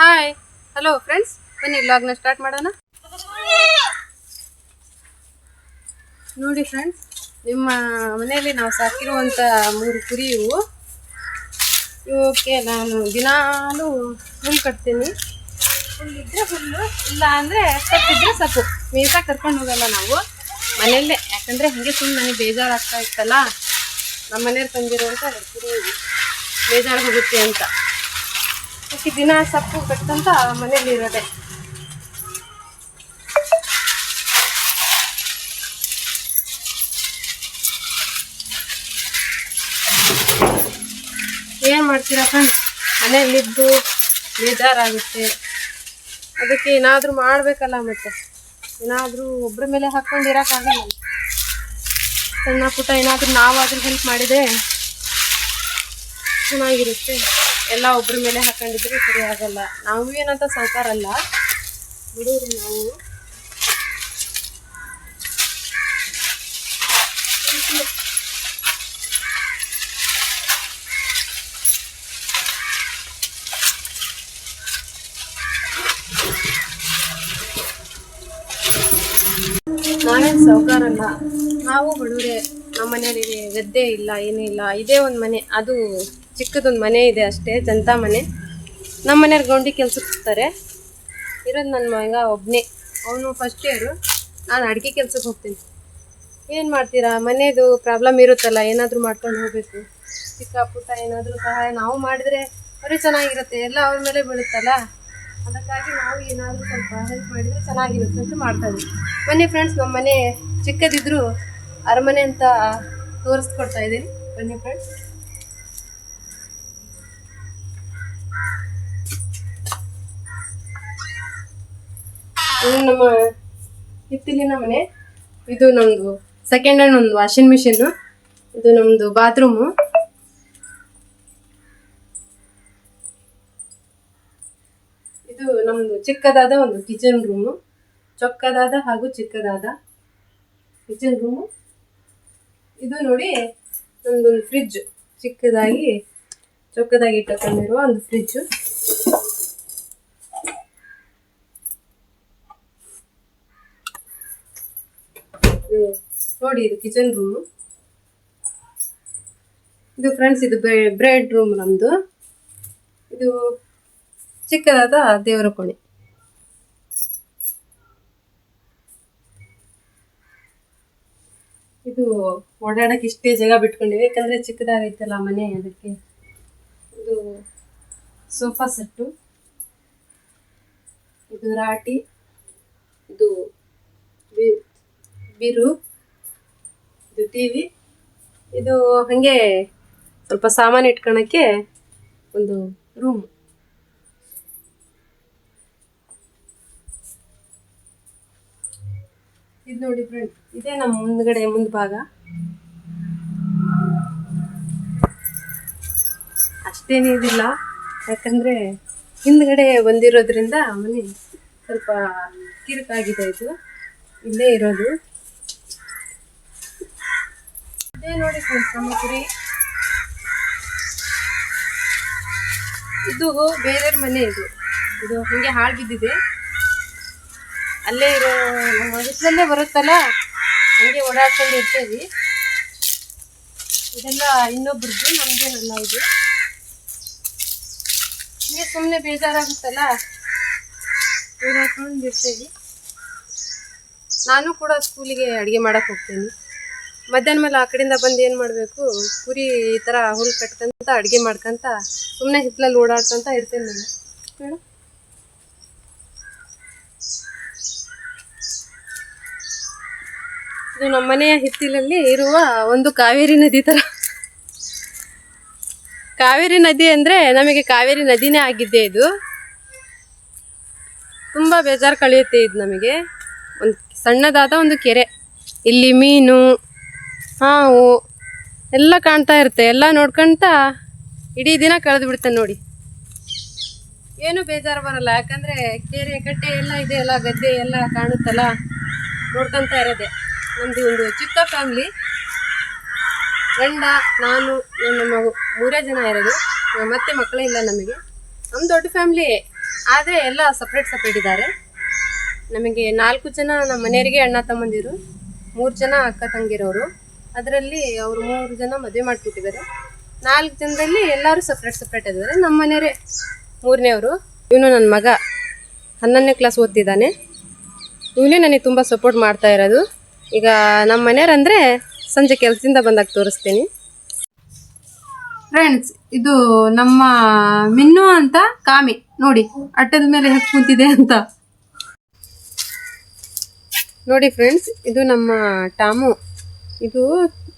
Hi hello friends ಬನ್ನಿ ವ್ಲಾಗ್ನ start ಮಾಡೋಣ. ನೋಡಿ ಫ್ರೆಂಡ್ಸ್ ನಿಮ್ಮ ಮನೆಯಲ್ಲಿ ನಾವು ಸಾಕಿರುವಂಥ ಮೂರು ಕುರಿ ಇವು. ಇವಕ್ಕೆ ನಾನು ದಿನಾಲೂ ಹುಲ್ಲು ಕಟ್ತೀನಿ. ಹುಲ್ಲಿದ್ರೆ ಹುಲ್ಲು, ಇಲ್ಲ ಅಂದರೆ ಸಪ್ಪಿದ್ರೆ ಸಪ್ಪು. ಮೇಯ್ಸಕ್ಕೆ ಕರ್ಕೊಂಡು ಹೋಗಲ್ಲ ನಾವು. ಮನೆಯಲ್ಲೇ, ಯಾಕಂದರೆ ಹಾಗೆ ಸುಮ್ಮನೆ ನನಗೆ ಬೇಜಾರಾಗ್ತಾ ಇತ್ತಲ್ಲ. ನಮ್ಮ ಮನೆಯವ್ರು ತಂದಿರುವಂಥ ಕುರಿ. ಬೇಜಾರು ಹೋಗುತ್ತೆ ಅಂತ. ಅದಕ್ಕೆ ದಿನ ಸೊಪ್ಪು ಕಟ್ಟಂತ ಮನೇಲಿ ಇರೋದೆ. ಏನು ಮಾಡ್ತೀರಾ ಫ್ರೆಂಡ್ಸ್? ಮನೆಯಲ್ಲಿದ್ದು ಬೇಜಾರಾಗುತ್ತೆ. ಅದಕ್ಕೆ ಏನಾದರೂ ಮಾಡಬೇಕಲ್ಲ ಮತ್ತೆ. ಏನಾದರೂ ಒಬ್ಬರ ಮೇಲೆ ಹಾಕ್ಕೊಂಡು ಇರೋಕ್ಕಾಗಲ್ಲ ಸಣ್ಣ ಪುಟ್ಟ ಏನಾದರೂ ನಾವಾದರೂ ಹೆಲ್ಪ್ ಮಾಡಿದೆ ಚೆನ್ನಾಗಿರುತ್ತೆ. ಎಲ್ಲ ಒಬ್ಬರ ಮೇಲೆ ಹಾಕೊಂಡಿದ್ರೆ ಸರಿ ಆಗಲ್ಲ. ನಾವು ಏನಂತ ಸಾಕಾರಲ್ಲ ಬಿಡೋರು ನಾವು. ನಾವೇನು ಸಾವುಕಾರಲ್ಲ ನಾವು ಬಡವರೇ ನಮ್ಮ ಮನೆಯಲ್ಲಿ ಗದ್ದೆ ಇಲ್ಲ ಏನೂ ಇಲ್ಲ ಇದೇ ಒಂದು ಮನೆ. ಅದು ಚಿಕ್ಕದೊಂದು ಮನೆ ಇದೆ ಅಷ್ಟೇ ಜನತಾ ಮನೆ. ನಮ್ಮ ಮನೆಯವ್ರು ಗೌಂಡಿ ಕೆಲ್ಸಕ್ಕೆ ಹೋಗ್ತಾರೆ. ಇರೋದು ನನ್ನ ಮಗ ಒಬ್ಬನೇ ಅವನು ಫಸ್ಟ್ ಇಯರು ನಾನು ಅಡುಗೆ ಕೆಲ್ಸಕ್ಕೆ ಹೋಗ್ತೀನಿ. ಏನು ಮಾಡ್ತೀರಾ? ಮನೆಯದು ಪ್ರಾಬ್ಲಮ್ ಇರುತ್ತಲ್ಲ, ಏನಾದರೂ ಮಾಡ್ಕೊಂಡು ಹೋಗಬೇಕು. ಚಿಕ್ಕ ಪುಟ್ಟ ಏನಾದರೂ ಸಹಾಯ ನಾವು ಮಾಡಿದರೆ ಅವ್ರಿಗೆ ಚೆನ್ನಾಗಿರುತ್ತೆ. ಎಲ್ಲ ಅವ್ರ ಮೇಲೆ ಬೀಳುತ್ತಲ್ಲ? ಅದಕ್ಕಾಗಿ ನಾವು ಏನಾದರೂ ಸ್ವಲ್ಪ ಹೆಲ್ಪ್ ಮಾಡಿದರೆ ಚೆನ್ನಾಗಿರುತ್ತೆ ಅಂತ ಮಾಡ್ತಾ ಮೊನ್ನೆ ಫ್ರೆಂಡ್ಸ್ ನಮ್ಮ ಮನೆ ಚಿಕ್ಕದಿದ್ದರೂ ಅರಮನೆ ಅಂತ ತೋರಿಸ್ಕೊಡ್ತಾ ಇದ್ದೀನಿ. ಬನ್ನಿ ಫ್ರೆಂಡ್ಸ್ ನಮ್ಮ ಹಿತ್ತಲಿನ ಮನೆ. ಇದು ನಮ್ದು ಸೆಕೆಂಡ್ ಹ್ಯಾಂಡ್ ಒಂದು ವಾಷಿಂಗ್ ಮಿಷಿನ್ ಇದು ನಮ್ದು ಬಾತ್ರೂಮ್ ಇದು ನಮ್ದು ಚಿಕ್ಕದಾದ ಒಂದು ಕಿಚನ್ ರೂಮ್ ಚೊಕ್ಕದಾದ ಹಾಗೂ ಚಿಕ್ಕದಾದ ಕಿಚನ್ ರೂಮ್ ಇದು ನೋಡಿ ನಮ್ದು ಒಂದು ಫ್ರಿಡ್ಜ್ ಚಿಕ್ಕದಾಗಿ, ಚೊಕ್ಕದಾಗಿ ಇಟ್ಟುಕೊಂಡಿರುವ ಒಂದು ಫ್ರಿಜ್ಜು ಇದು ನೋಡಿ ಇದು ಕಿಚನ್ ರೂಮು ಇದು ಫ್ರೆಂಡ್ಸ್ ಇದು ಬ್ರೆಡ್ ರೂಮ್ ನಮ್ಮದು ಇದು ಚಿಕ್ಕದಾದ ದೇವರ ಕೋಣೆ. ಇದು ಓಡಾಡಕ್ಕೆ ಇಷ್ಟೇ ಜಾಗ ಬಿಟ್ಕೊಂಡಿವಿ, ಯಾಕಂದ್ರೆ ಚಿಕ್ಕದಾಗೈತಲ್ಲ ಮನೆ, ಅದಕ್ಕೆ ಇದು ಸೋಫಾ ಸೆಟ್ಟು ಇದು ರಾಟಿ ಇದು ಬಿ- ಬೀರು. ಇದು ಟಿ ವಿ ಇದು ಹಾಗೆ ಸ್ವಲ್ಪ ಸಾಮಾನು ಇಟ್ಕೊಳಕ್ಕೆ ಒಂದು ರೂಮ್ ಇದು ನೋಡಿ ಫ್ರೆಂಡ್ ಇದೇ ನಮ್ಮ ಮುಂದ್ಗಡೆ ಮುಂದ್ಭಾಗ ಅಷ್ಟೇನು ಇದಿಲ್ಲ. ಯಾಕಂದ್ರೆ ಹಿಂದ್ಗಡೆ ಬಂದಿರೋದ್ರಿಂದ ಮನೆ ಸ್ವಲ್ಪ ಕಿರುಕಾಗಿದೆ ಇದು. ಇಲ್ಲೇ ಇರೋದು. ಇದೇ ನೋಡಿ ಫ್ರೆಂಡ್ಸ್ ನಮ್ಮ ಇದು ಬೇರೆಯವ್ರ ಮನೆ ಇದು. ಇದು ಹಂಗೆ ಹಾಳು ಬಿದ್ದಿದೆ. ಅಲ್ಲೇ ಇರೋ ನಮ್ಮ ಹೊಲದಲ್ಲೇ ಬರುತ್ತಲ್ಲ? ಹಂಗೆ ಓಡಾಡ್ಕೊಂಡು ಇರ್ತೀವಿ. ಇದೆಲ್ಲ ಇನ್ನೊಬ್ರದ್ದು ನಮ್ದೇನಲ್ಲ ಇದು. ಹಿಂಗೆ ಸುಮ್ಮನೆ ಬೇಜಾರಾಗುತ್ತಲ್ಲ? ಓಡಾಡ್ಕೊಂಡು ಇರ್ತೀವಿ. ನಾನು ಕೂಡ ಸ್ಕೂಲಿಗೆ ಅಡುಗೆ ಮಾಡೋಕ್ಕೆ ಹೋಗ್ತೀನಿ. ಮಧ್ಯಾಹ್ನ ಮೇಲೆ ಆ ಕಡೆಯಿಂದ ಬಂದು ಏನು ಮಾಡಬೇಕು? ಕುರಿ ಈ ಥರ ಹುಲ್ಲು ಕಟ್ಕೊಂತ, ಅಡುಗೆ ಮಾಡ್ಕೊಂತ ಸುಮ್ಮನೆ ಹಿತ್ತಲಲ್ಲಿ ಓಡಾಡ್ಕೊಂತ ಇರ್ತೇನೆ ನಾನು. ಇದು ನಮ್ಮ ಮನೆಯ ಹಿತ್ತಿಲಲ್ಲಿ ಇರುವ ಒಂದು ಕಾವೇರಿ ನದಿ ಥರ ಕಾವೇರಿ ನದಿ ಅಂದರೆ ನಮಗೆ ಕಾವೇರಿ ನದಿನೇ ಆಗಿದ್ದೆ ಇದು. ತುಂಬ ಬೇಜಾರು ಕಳೆಯುತ್ತೆ ಇದು ನಮಗೆ. ಒಂದು ಸಣ್ಣದಾದ ಒಂದು ಕೆರೆ. ಇಲ್ಲಿ ಮೀನು ಹಾವು ಎಲ್ಲ ಕಾಣ್ತಾ ಇರುತ್ತೆ. ಎಲ್ಲ ನೋಡ್ಕೊಳ್ತಾ ಇಡೀ ದಿನ ಕಳೆದು ಬಿಡ್ತಾನೆ ನೋಡಿ. ಏನು ಬೇಜಾರು ಬರಲ್ಲ. ಯಾಕಂದರೆ ಕೆರೆ ಕಟ್ಟೆ ಎಲ್ಲ ಇದೆ ಎಲ್ಲ ಗದ್ದೆ ಎಲ್ಲ ಕಾಣುತ್ತಲ್ಲ. ನೋಡ್ಕೊಂತ ಇರೋದೆ. ನಮ್ಮದು ಒಂದು ಚಿಕ್ಕ ಫ್ಯಾಮ್ಲಿ ಗಂಡ, ನಾನು, ನನ್ನ ಮಗು. ಮೂರೇ ಜನ ಇರೋದು. ಮತ್ತೆ ಮಕ್ಕಳೇ ಇಲ್ಲ ನಮಗೆ. ನಮ್ಮ ದೊಡ್ಡ ಫ್ಯಾಮ್ಲಿ ಆದರೆ ಎಲ್ಲ ಸಪ್ರೇಟ್ ಸಪ್ರೇಟ್ ಇದ್ದಾರೆ. ನಮಗೆ ನಾಲ್ಕು ಜನ ನಮ್ಮ ಮನೆಯವರಿಗೆ ಅಣ್ಣ, ತಮ್ಮಂದಿರು. ಮೂರು ಜನ ಅಕ್ಕ, ತಂಗಿರೋರು. ಅದರಲ್ಲಿ ಅವರು ಮೂರು ಜನ ಮದುವೆ ಮಾಡಿಬಿಟ್ಟಿದ್ದಾರೆ ನಾಲ್ಕು ಜನದಲ್ಲಿ ಎಲ್ಲರೂ ಸಪ್ರೇಟ್ ಸಪ್ರೇಟ್ ಇದ್ದಾರೆ. ನಮ್ಮ ಮನೆಯವರೇ ಮೂರನೇವರು ಇವನು ನನ್ನ ಮಗ. ಹನ್ನೊಂದನೇ ಕ್ಲಾಸ್ ಓದ್ತಿದ್ದಾನೆ. ಇವನೇ ನನಗೆ ತುಂಬ ಸಪೋರ್ಟ್ ಮಾಡ್ತಾ ಇರೋದು. ಈಗ ನಮ್ಮ ಮನೆಯವ್ರಂದರೆ ಸಂಜೆ ಕೆಲಸದಿಂದ ಬಂದಾಗ ತೋರಿಸ್ತೀನಿ. ಫ್ರೆಂಡ್ಸ್ ಇದು ನಮ್ಮ ಮಿನ್ನು ಅಂತ ಕಾಮಿ. ನೋಡಿ, ಅಟ್ಟದ ಮೇಲೆ ಹೆಚ್ಚು ಕೂತಿದೆ ಅಂತ. ನೋಡಿ ಫ್ರೆಂಡ್ಸ್ ಇದು ನಮ್ಮ ಟಾಮು. ಇದು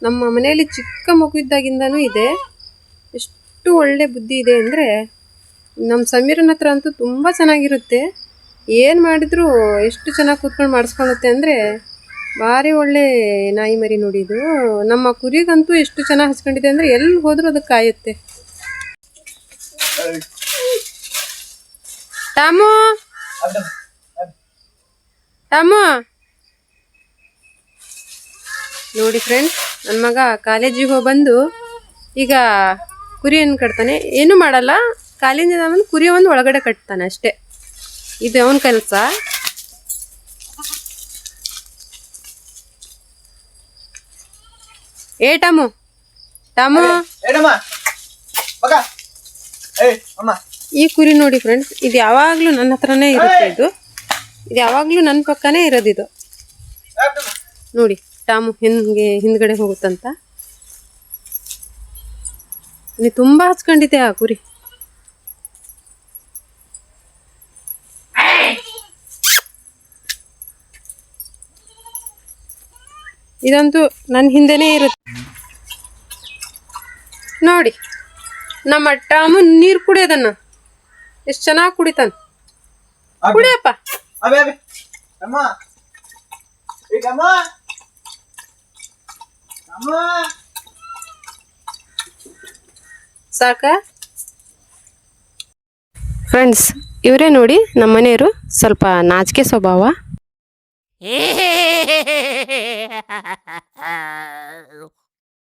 ನಮ್ಮ ಮನೆಯಲ್ಲಿ ಚಿಕ್ಕ ಮಗು ಇದ್ದಾಗಿಂದನೂ ಇದೆ. ಎಷ್ಟು ಒಳ್ಳೆ ಬುದ್ಧಿ ಇದೆ ಅಂದರೆ ನಮ್ಮ ಸಮೀರನ ಹತ್ರ ಅಂತೂ ತುಂಬ ಚೆನ್ನಾಗಿರುತ್ತೆ. ಏನು ಮಾಡಿದ್ರು ಎಷ್ಟು ಚೆನ್ನಾಗಿ ಕೂತ್ಕೊಂಡು ಮಾಡಿಸ್ಕೊಳ್ಳುತ್ತೆ ಅಂದರೆ ಭಾರಿ ಒಳ್ಳೆ ನಾಯಿ ಮರಿ ನೋಡಿ ಇದು. ನಮ್ಮ ಕುರಿಗಂತೂ ಎಷ್ಟು ಚೆನ್ನಾಗಿ ಹಚ್ಕೊಂಡಿದೆ ಅಂದರೆ ಎಲ್ಲಿ ಹೋದರೂ ಅದಕ್ಕೆ ಕಾಯುತ್ತೆ. ಟಾಮು! ಟಾಮು! ನೋಡಿ ಫ್ರೆಂಡ್ಸ್ ನನ್ನ ಮಗ ಕಾಲೇಜಿಗೆ ಹೋಗಿ ಬಂದು ಈಗ ಕುರಿಯನ್ನು ಕಟ್ತಾನೆ. ಏನೂ ಮಾಡಲ್ಲ ಕಾಲಿಂದ ಬಂದು ಕುರಿಯ ಒಂದು ಒಳಗಡೆ ಕಟ್ತಾನೆ ಅಷ್ಟೇ. ಇದು ಅವನ ಕೆಲಸ. ಏ ಟಾಮು. ಟಾಮು. ಈ ಕುರಿ ನೋಡಿ ಫ್ರೆಂಡ್ಸ್ ಇದು ಯಾವಾಗಲೂ ನನ್ನ ಹತ್ರನೇ ಇರುತ್ತೆ ಇದು. ಇದು ಯಾವಾಗಲೂ ನನ್ನ ಪಕ್ಕನೇ ಇರೋದಿದು ನೋಡಿ. ಟಾಮು ಹಿಂದೆ ಹಿಂದ್ಗಡೆ ಹೋಗುತ್ತಂತ? ನೀ ತುಂಬಾ ಹಚ್ಕೊಂಡಿದ್ದೆ ಆ ಕುರಿ. ಇದಂತೂ ನನ್ನ ಹಿಂದೆನೇ ಇರುತ್ತೆ ನೋಡಿ ನಮ್ಮ ಟಾಮು ನೀರು ಕುಡಿಯೋದನ್ನ ಎಷ್ಟು ಚೆನ್ನಾಗಿ ಕುಡಿತಾನ. ಕುಡಿಯಪ್ಪ. ಸಾಕ? ಫ್ರೆಂಡ್ಸ್ ಇವರೇ ನೋಡಿ ನಮ್ಮ ಮನೆಯವರು ಸ್ವಲ್ಪ ನಾಚಿಕೆ ಸ್ವಭಾವ.